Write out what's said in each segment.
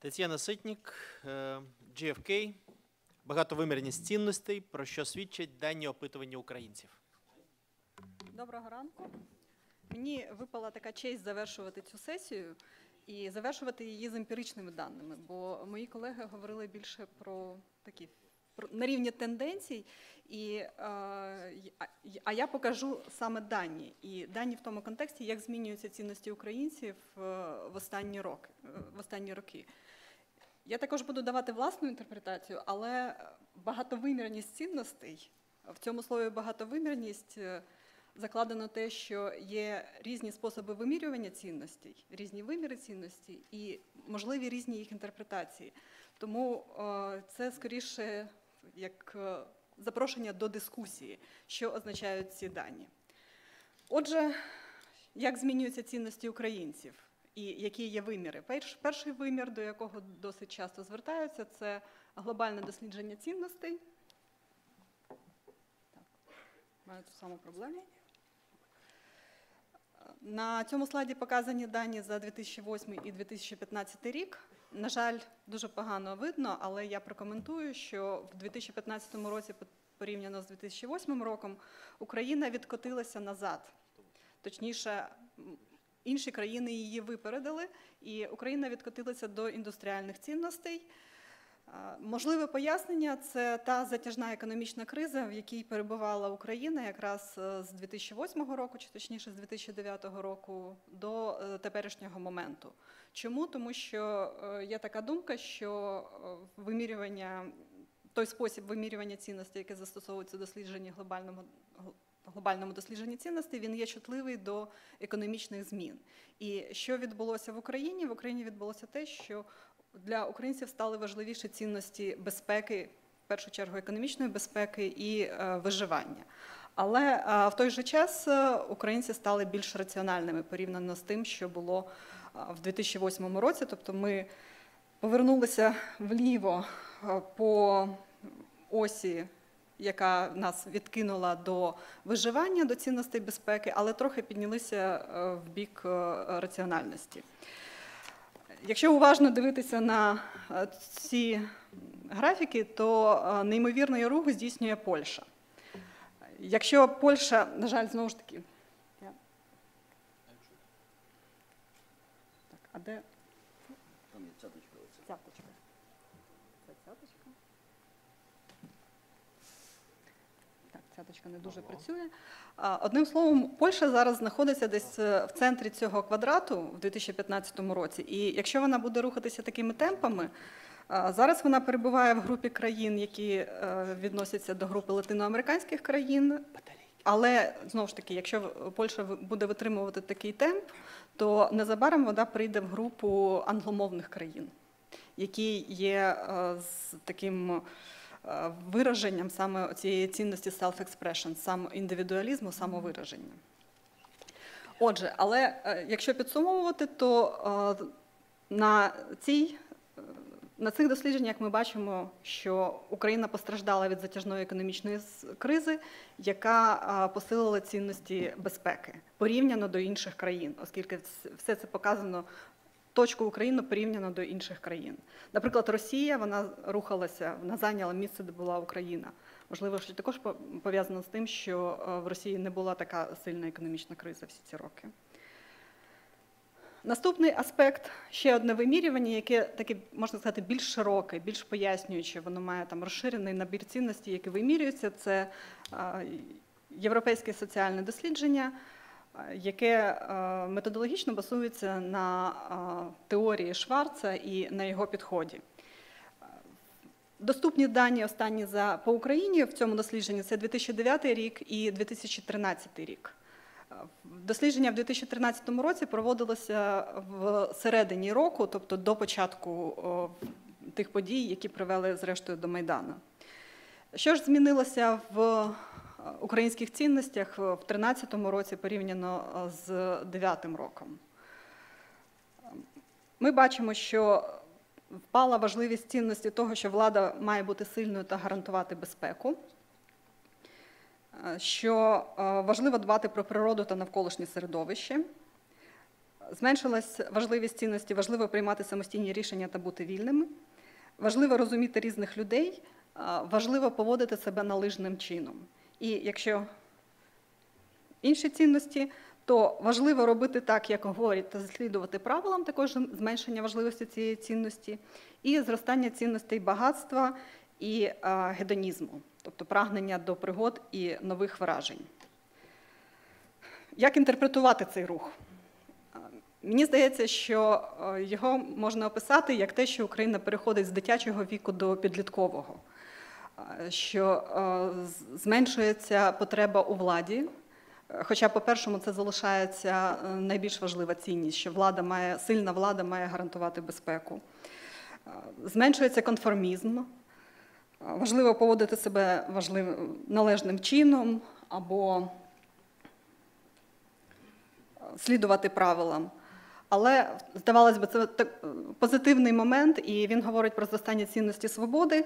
Тетяна Ситнік, е, GFK, багатовимірність цінностей, про що свідчать дані опитування українців. Доброго ранку. Мені випала така честь завершувати цю сесію і завершувати її з емпіричними даними, бо мої колеги говорили більше про такі про, на рівні тенденцій, і, е, а, я покажу саме дані. І дані в тому контексті, як змінюються цінності українців е, в останні роки. В останні роки. Я також буду давати власну інтерпретацію, але багатовимірність цінностей в цьому слові багатовимірність е, закладено те, що є різні способи вимірювання цінностей, різні виміри цінностей і можливі різні їх інтерпретації. Тому е, це скоріше як е, запрошення до дискусії, що означають ці дані. Отже, як змінюються цінності українців і які є виміри? Перш- Перший вимір, до якого досить часто звертаються, це глобальне дослідження цінностей. Так, маю ту саму проблему. На цьому слайді показані дані за 2008 і 2015 рік. На жаль, дуже погано видно, але я прокоментую, що в 2015 році, порівняно з 2008 роком, Україна відкотилася назад. Точніше, інші країни її випередили, і Україна відкотилася до індустріальних цінностей. Можливе пояснення це та затяжна економічна криза, в якій перебувала Україна якраз е, з 2008 року, чи точніше з 2009 року до е, теперішнього моменту. Чому? Тому що е, є така думка, що е, вимірювання, той спосіб вимірювання цінностей, який застосовується у дослідженні глобальному гл- глобальному дослідженні цінностей, він є чутливий до економічних змін. І що відбулося в Україні? В Україні відбулося те, що для українців стали важливіші цінності безпеки, в першу чергу економічної безпеки і е, виживання. Але е, в той же час е, українці стали більш раціональними порівняно з тим, що було е, в 2008 році. Тобто ми повернулися вліво по осі, яка нас відкинула до виживання, до цінностей безпеки, але трохи піднялися е, в бік е, раціональності. Якщо уважно дивитися на е, ці графіки, то неймовірний рух здійснює Польща. Якщо Польща, на жаль, знову ж таки. Так, а де Там є цяточка цяточка? Це цяточка. Так, цяточка не дуже працює. Одним словом, Польща зараз знаходиться десь е, в центрі цього квадрату в 2015 році. І якщо вона буде рухатися такими темпами, зараз вона перебуває в групі країн, які е, відносяться до групи латиноамериканських країн. Але знову ж таки, якщо Польща буде витримувати такий темп, то незабаром вона прийде в групу англомовних країн, які є е, з таким вираженням саме цієї цінності self-expression, самоіндивідуалізму, самовираження. Отже, але е, якщо підсумовувати, то е, на цій е, на цих дослідженнях ми бачимо, що Україна постраждала від затяжної економічної кризи, яка посилила цінності безпеки порівняно до інших країн, оскільки все це показано точку України порівняно до інших країн. Наприклад, Росія вона рухалася, вона зайняла місце, де була Україна. Можливо, що також по- пов'язано з тим, що е, в Росії не була така сильна економічна криза всі ці роки. Наступний аспект ще одне вимірювання, яке таке можна сказати більш широке, більш пояснююче. Воно має там розширений набір цінностей, які вимірюються. Це європейське соціальне дослідження, яке методологічно базується на теорії Шварца і на його підході. Доступні дані останні за по Україні в цьому дослідженні це 2009 рік і 2013 рік. Дослідження в 2013 році проводилося в середині року, тобто до початку тих подій, які привели зрештою до Майдану. Що ж змінилося в е, українських цінностях в 2013 році порівняно е, з 2009 роком? Ми бачимо, що впала важливість цінності того, що влада має бути сильною та гарантувати безпеку що е, важливо дбати про природу та навколишнє середовище. Зменшилась важливість цінності, важливо приймати самостійні рішення та бути вільними. Важливо розуміти різних людей, важливо поводити себе належним чином. І якщо інші цінності, то важливо робити так, як говорять, та слідувати правилам, також зменшення важливості цієї цінності, і зростання цінностей багатства і гедонізму, тобто прагнення до пригод і нових вражень. Як інтерпретувати цей рух? Мені здається, що е, його можна описати як те, що Україна переходить з дитячого віку до підліткового, що е, зменшується потреба у владі. Е, Хоча, по-першому, це залишається е, найбільш важлива цінність, що влада має, сильна влада має гарантувати безпеку. Зменшується конформізм. Важливо поводити себе важливим, належним чином або слідувати правилам. Але здавалось би, це позитивний момент, і він говорить про зростання цінності свободи.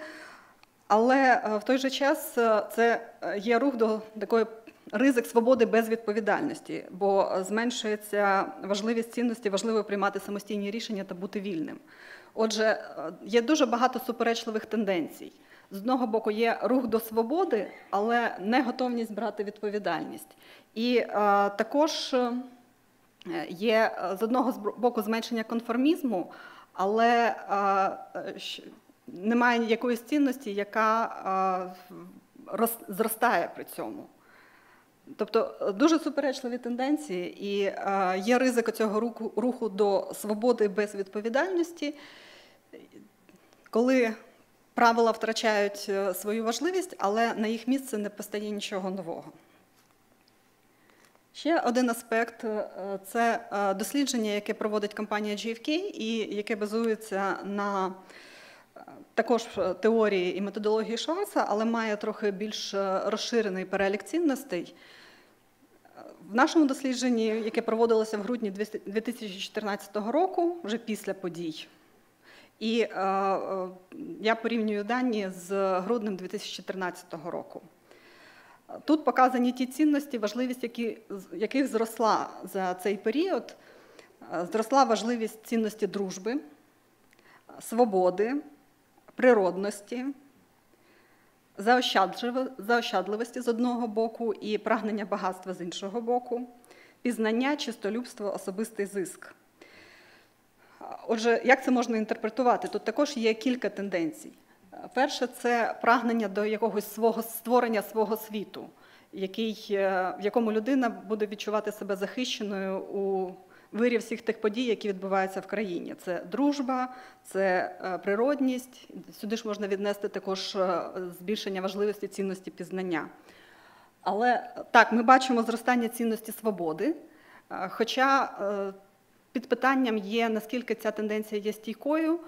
Але е, в той же час е, це е, є рух до такої ризик свободи без відповідальності, бо зменшується важливість цінності, важливо приймати самостійні рішення та бути вільним. Отже, є дуже багато суперечливих тенденцій. З одного боку, є рух до свободи, але не готовність брати відповідальність. І е, також є з одного боку зменшення конформізму, але е, немає якоїсь цінності, яка рос- зростає при цьому. Тобто е, дуже суперечливі тенденції, і є ризик цього руху, руху до свободи без відповідальності, коли правила втрачають е, свою важливість, але на їх місце не постає нічого нового. Ще один аспект е, це дослідження, яке проводить компанія GFK і яке базується на також е, теорії і методології Шварца, але має трохи більш е, розширений перелік цінностей. В нашому дослідженні, яке проводилося в грудні 2014 року, вже після подій, і е, е, я порівнюю дані з груднем 2014 року. Тут показані ті цінності, важливість які, яких зросла за цей період. Зросла важливість цінності дружби, свободи, природності, заощадливості з одного боку і прагнення багатства з іншого боку, пізнання, чистолюбство, особистий зиск. Отже, як це можна інтерпретувати? Тут також є кілька тенденцій. Перше, це прагнення до якогось свого створення свого світу, який, е, в якому людина буде відчувати себе захищеною у вирі всіх тих подій, які відбуваються в країні. Це дружба, це е, природність. Сюди ж можна віднести також е, збільшення важливості цінності пізнання. Але е, так, ми бачимо зростання цінності свободи, хоча під питанням є, наскільки ця тенденція є стійкою,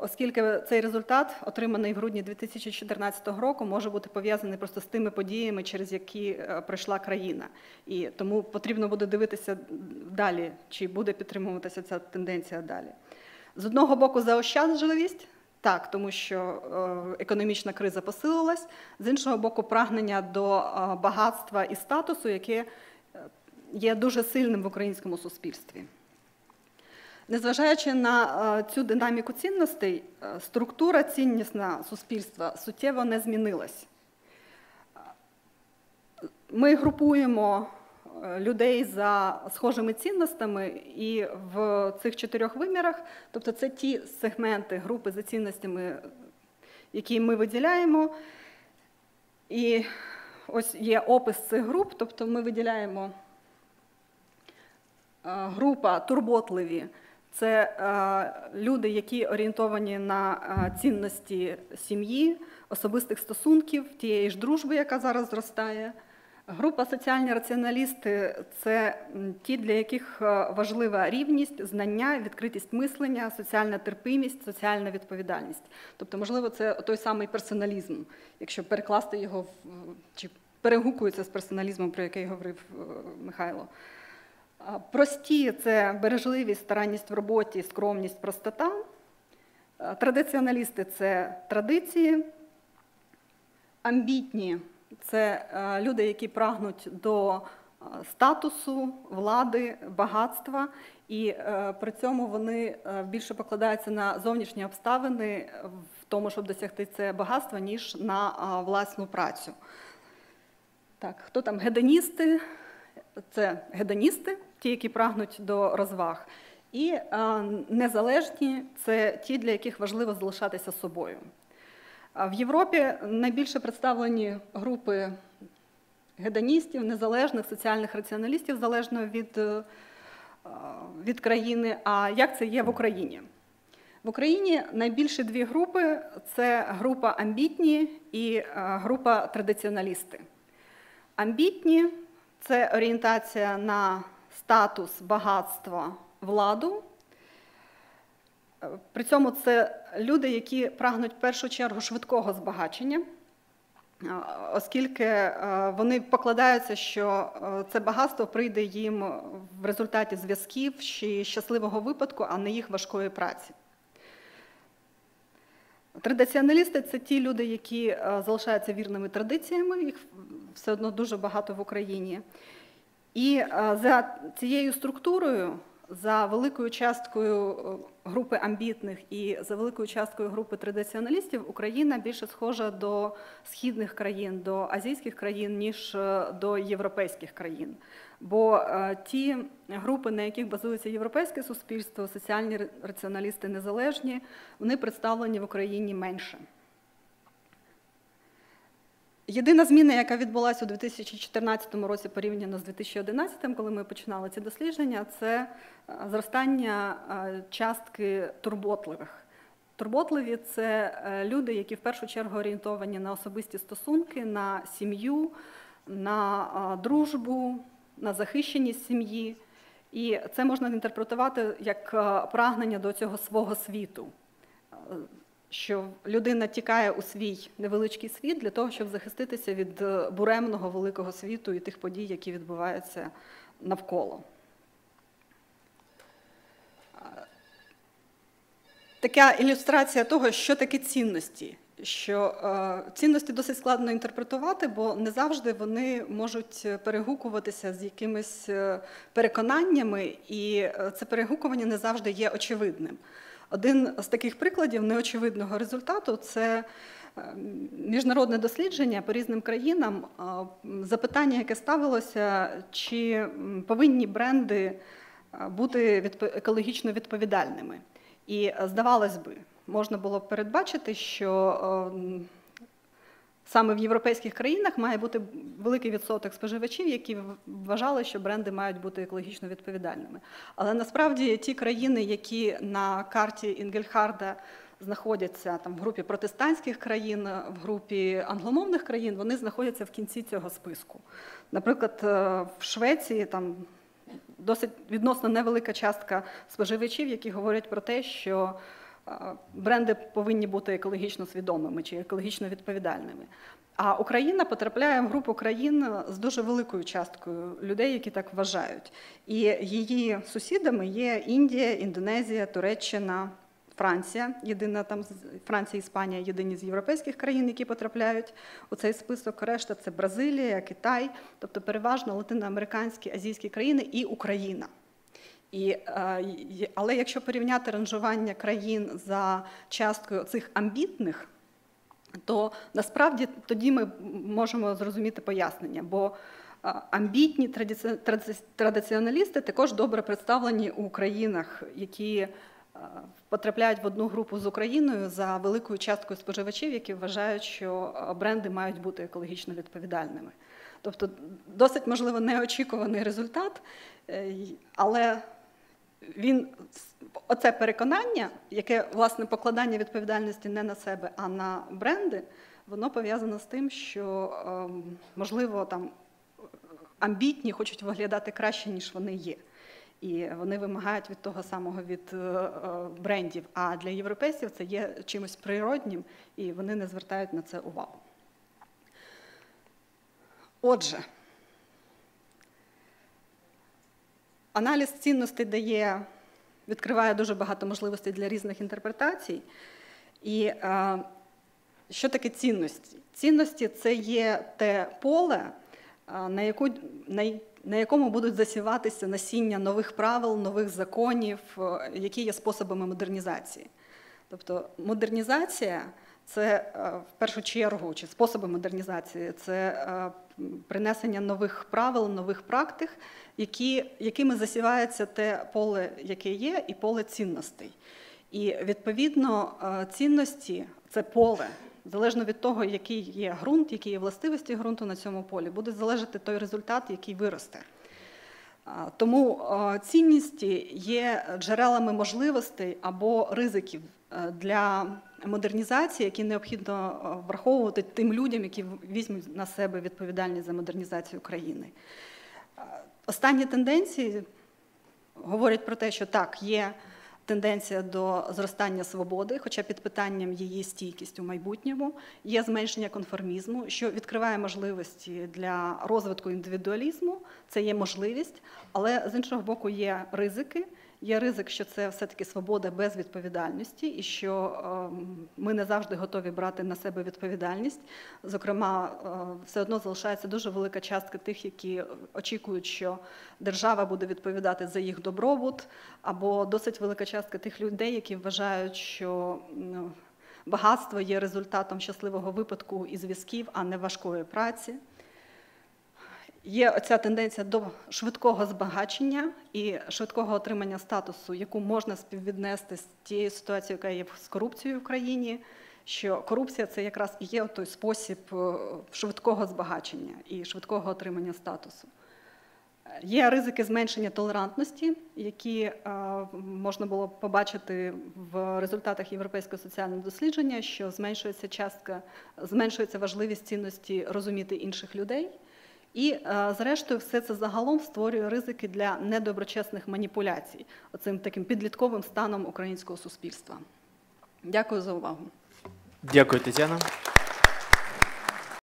оскільки цей результат, отриманий в грудні 2014 року, може бути пов'язаний просто з тими подіями, через які е, пройшла країна. І тому потрібно буде дивитися далі, чи буде підтримуватися ця тенденція далі. З одного боку, заощаджливість. Так, тому що е, економічна криза посилилась, з іншого боку, прагнення до е, багатства і статусу, яке е, є дуже сильним в українському суспільстві. Незважаючи на е, цю динаміку цінностей, е, структура ціннісна суспільства суттєво не змінилась. Ми групуємо е, людей за схожими цінностями, і в цих чотирьох вимірах, тобто це ті сегменти групи за цінностями, які ми виділяємо. І ось є опис цих груп, тобто ми виділяємо група турботливі. Це е, люди, які орієнтовані на е, цінності сім'ї, особистих стосунків, тієї ж дружби, яка зараз зростає. Група соціальні раціоналісти це ті, для яких е, важлива рівність, знання, відкритість мислення, соціальна терпимість, соціальна відповідальність. Тобто, можливо, це той самий персоналізм, якщо перекласти його чи перегукується з персоналізмом, про який говорив Михайло. Прості це бережливість, старанність в роботі, скромність, простота. Традиціоналісти це традиції. Амбітні це люди, які прагнуть до статусу, влади, багатства, і е, при цьому вони е, більше покладаються на зовнішні обставини в тому, щоб досягти це багатства, ніж на власну працю. Так, хто там гедоністи? Це гедоністи, ті, які прагнуть до розваг. І е, незалежні це ті, для яких важливо залишатися собою. В Європі найбільше представлені групи гедоністів, незалежних соціальних раціоналістів, залежно від, е, від країни. А як це є в Україні? В Україні найбільші дві групи це група амбітні і е, група традиціоналісти. Амбітні це орієнтація на статус, багатство, владу. При цьому це люди, які прагнуть в першу чергу швидкого збагачення, оскільки е, вони покладаються, що е, це багатство прийде їм в результаті зв'язків чи щасливого випадку, а не їх важкої праці. Традиціоналісти це ті люди, які е, залишаються вірними традиціями, їх все одно дуже багато в Україні. І е, за цією структурою, за великою часткою е, групи амбітних і за великою часткою групи традиціоналістів, Україна більше схожа до східних країн, до азійських країн, ніж е, до європейських країн. Бо ті групи, на яких базується європейське суспільство, соціальні раціоналісти незалежні, вони представлені в Україні менше. Єдина зміна, яка відбулася у 2014 році порівняно з 2011, коли ми починали ці дослідження, це е, зростання е, частки турботливих. Турботливі це е, люди, які в першу чергу орієнтовані на особисті стосунки, на сім'ю, на дружбу, на захищеність сім'ї. І це можна інтерпретувати як прагнення до цього свого світу. Е, що людина тікає у свій невеличкий світ для того, щоб захиститися від е, буремного великого світу і тих подій, які відбуваються навколо. Е, Така ілюстрація того, що таке цінності. Що е, цінності досить складно інтерпретувати, бо не завжди вони можуть перегукуватися з якимись е, переконаннями, і е, це перегукування не завжди є очевидним. Один з таких прикладів неочевидного результату це е, міжнародне дослідження по різним країнам. е, Запитання, яке ставилося, чи повинні бренди е, бути екологічно відповідальними. І здавалось би, можна було передбачити, що саме в європейських країнах має бути великий відсоток споживачів, які вважали, що бренди мають бути екологічно відповідальними. Але насправді ті країни, які на карті Інгельхарда знаходяться там в групі протестантських країн, в групі англомовних країн, вони знаходяться в кінці цього списку. Наприклад, е, в Швеції там досить відносно невелика частка споживачів, які говорять про те, що бренди повинні бути екологічно свідомими чи екологічно відповідальними. А Україна потрапляє в групу країн з дуже великою часткою людей, які так вважають. І її сусідами є Індія, Індонезія, Туреччина, Франція. Єдина там Франція, Іспанія єдині з європейських країн, які потрапляють у цей список. Решта це Бразилія, Китай, тобто переважно латиноамериканські, азійські країни і Україна. І, е, але якщо порівняти ранжування країн за часткою цих амбітних, то насправді тоді ми можемо зрозуміти пояснення. Бо е, амбітні традиціоналісти також добре представлені у країнах, які е, потрапляють в одну групу з Україною за великою часткою споживачів, які вважають, що бренди мають бути екологічно відповідальними. Тобто досить можливо неочікуваний результат, але він оце переконання, яке власне покладання відповідальності не на себе, а на бренди, воно пов'язано з тим, що ем, можливо там амбітні хочуть виглядати краще, ніж вони є. І вони вимагають від того самого від е, е, брендів. А для європейців це є чимось природнім, і вони не звертають на це увагу. Отже, аналіз цінностей дає, відкриває дуже багато можливостей для різних інтерпретацій. І е, що таке цінності? Цінності це є те поле, е, на, яку, на, якому будуть засіватися насіння нових правил, нових законів, е, які є способами модернізації. Тобто модернізація це в першу чергу, чи способи модернізації це принесення нових правил, нових практик, які, якими засівається те поле, яке є, і поле цінностей. І відповідно е, цінності це поле. Залежно від того, який є ґрунт, які є властивості ґрунту на цьому полі, буде залежати той результат, який виросте. Тому цінності є джерелами можливостей або ризиків е, для модернізації, які необхідно е, враховувати тим людям, які візьмуть на себе відповідальність за модернізацію країни. Е, Останні тенденції говорять про те, що так, є тенденція до зростання свободи, хоча під питанням її стійкість у майбутньому, є зменшення конформізму, що відкриває можливості для розвитку індивідуалізму. Це є можливість, але з іншого боку є ризики. Є ризик, що це все-таки свобода без відповідальності, і що ем, ми не завжди готові брати на себе відповідальність. Зокрема, е, все одно залишається дуже велика частка тих, які очікують, що держава буде відповідати за їх добробут, або досить велика частка тих людей, які вважають, що багатство є результатом щасливого випадку і зв'язків, а не важкої праці. Є оця тенденція до швидкого збагачення і швидкого отримання статусу, яку можна співвіднести з тією ситуацією, яка є з корупцією в країні. Що корупція це якраз і є той спосіб е, швидкого збагачення і швидкого отримання статусу. Є ризики зменшення толерантності, які е, можна було побачити в результатах європейського соціального дослідження, що зменшується частка, зменшується важливість цінності розуміти інших людей. І, е, зрештою, все це загалом створює ризики для недоброчесних маніпуляцій, оцим таким підлітковим станом українського суспільства. Дякую за увагу. Дякую, Тетяна.